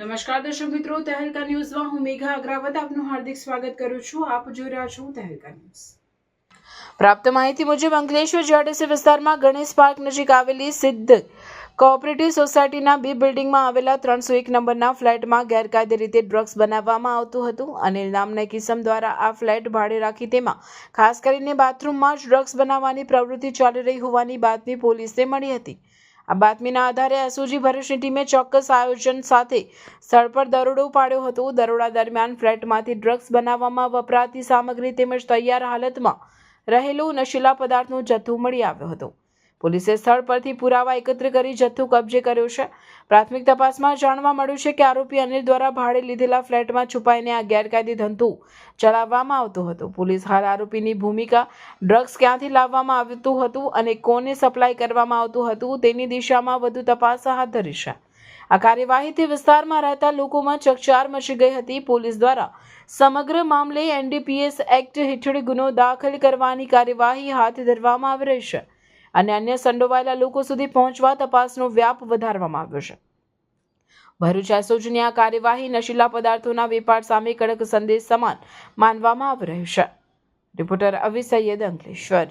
નમસ્કાર દર્શક મિત્રો, તહેલકા ન્યૂઝમાં હું મેઘા અગ્રાવત આપનું હાર્દિક સ્વાગત કરું છું. આપ જોઈ રહ્યા છો તહેલકા ન્યૂઝ. પ્રાપ્ત માહિતી મુજબ, અંકલેશ્વર જીઆરડીસી વિસ્તારમાં ગણેશ પાર્ક નજીક આવેલી સિદ્ધ કોઓપરેટિવ સોસાયટીના બી બિલ્ડિંગમાં આવેલા ત્રણસો એક નંબરના ફ્લેટમાં ગેરકાયદે રીતે ડ્રગ્સ બનાવવામાં આવતું હતું અનિલ નામના કિસમ દ્વારા આ ફ્લેટ ભાડે રાખી તેમાં ખાસ કરીને બાથરૂમમાં જ ડ્રગ્સ બનાવવાની પ્રવૃત્તિ ચાલી રહી હોવાની બાતમી પોલીસને મળી હતી. આ બાતમીના આધારે એસઓજી ભરૂચની ટીમે ચોક્કસ આયોજન સાથે સ્થળ પર દરોડો પાડ્યો હતો. દરોડા દરમિયાન ફ્લેટમાંથી ડ્રગ્સ બનાવવામાં વપરાતી સામગ્રી તેમજ તૈયાર હાલતમાં રહેલું નશીલા પદાર્થનો જથ્થો મળી આવ્યો હતો. પોલીસે સ્થળ પરથી પુરાવા એકત્ર કરી જથ્થો કબજે કર્યો છે. પ્રાથમિક તપાસમાં જાણવા મળ્યું છે કે આરોપી અનિલ દ્વારા ભાડે લીધેલા ફ્લેટમાં છુપાઈને આ ગેરકાયદે ધંધો ચલાવવામાં આવતો હતો. પોલીસ હાલ આરોપીની ભૂમિકા ડ્રગ્સ ક્યાંથી લાવવામાં આવતું હતું અને કોને સપ્લાય કરવામાં આવતું હતું તેની દિશામાં વધુ તપાસ હાથ ધરી છે. આ કાર્યવાહીથી વિસ્તારમાં રહેતા લોકોમાં ચકચાર મચી ગઈ હતી. પોલીસ દ્વારા સમગ્ર મામલે એનડીપીએસ એક્ટ હેઠળ ગુનો દાખલ કરવાની કાર્યવાહી હાથ ધરવામાં આવી રહી છે. અને અન્ય સંડોવાયેલા લોકો સુધી પહોંચવા તપાસનો વ્યાપ વધારવામાં આવ્યો છે. ભરૂચ એસઓજીની આ કાર્યવાહી નશીલા પદાર્થોના વેપાર સામે કડક સંદેશ સમાન માનવામાં આવી રહ્યું છે. રિપોર્ટર અવી સૈયદ અંકલેશ્વર.